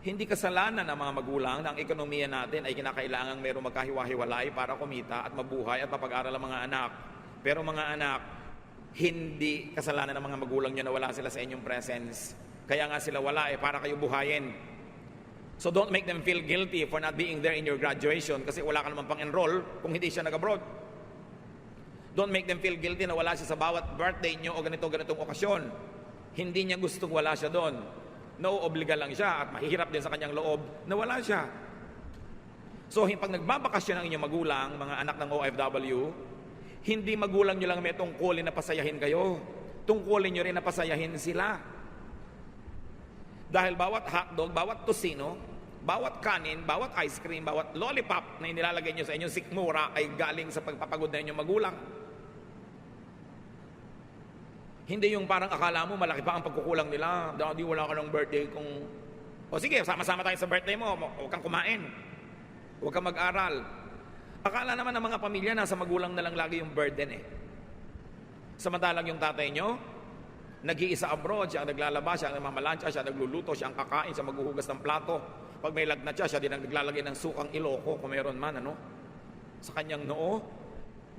Hindi kasalanan ng mga magulang na ang ekonomiya natin ay kinakailangan mayroong magkahiwa-hiwalay para kumita at mabuhay at mapag-aral ang mga anak. Pero mga anak, hindi kasalanan ng mga magulang nyo na wala sila sa inyong presence. Kaya nga sila wala eh, para kayo buhayin. So don't make them feel guilty for not being there in your graduation kasi wala ka naman pang enroll kung hindi siya nag-abroad. Don't make them feel guilty na wala siya sa bawat birthday nyo o ganito-ganitong okasyon. Hindi niya gustong wala siya doon. Nauobliga lang siya at mahihirap din sa kanyang loob na wala siya. So pag nagbabakasyon ang inyong magulang, mga anak ng OFW, hindi magulang nyo lang may tungkulin na pasayahin kayo. Tungkulin nyo rin na pasayahin sila. Dahil bawat hotdog, bawat tosino, bawat kanin, bawat ice cream, bawat lollipop na inilalagay nyo sa inyong sikmura ay galing sa pagpapagod na inyong magulang. Hindi yung parang akala mo malaki pa ang pagkukulang nila. Daddy, wala ka ng birthday kung... O sige, sama-sama tayo sa birthday mo. Huwag kang kumain. Huwag kang mag-aral. Akala naman ng mga pamilya nasa magulang na lang lagi yung burden eh. Samantalang yung tatay nyo, nag-iisa abroad, siya ang naglalaba, siya ang namamalansya, siya ang nagluluto, siya ang kakain, siya maghuhugas ng plato. Pag may lagnat siya, siya din ang naglalagay ng sukang iloko kung mayroon man, ano? Sa kanyang noo.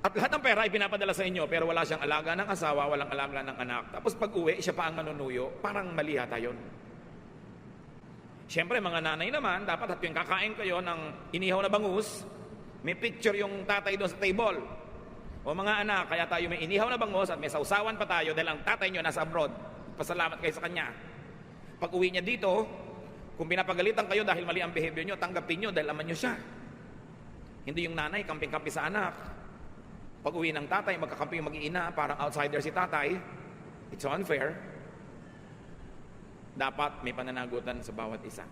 At lahat ng pera ay pinapadala sa inyo, pero wala siyang alaga ng asawa, walang alaga ng anak. Tapos pag uwi, siya pa ang manunuyo, parang mali hata yun. Siyempre, mga nanay naman, dapat at yung kakain kayo ng inihaw na bangus, may picture yung tatay doon sa table. O mga anak, kaya tayo may inihaw na bangus at may sausawan pa tayo dahil ang tatay nyo nasa abroad. Pasalamat kayo sa kanya. Pag uwi niya dito, kung pinapagalitan kayo dahil mali ang behavior nyo, tanggapin nyo dahil aman nyo siya. Hindi yung nanay, kamping-kampi sa anak. Pag uwi ng tatay, magkakampi yung mag-iina, parang outsider si tatay. It's unfair. Dapat may pananagutan sa bawat isa.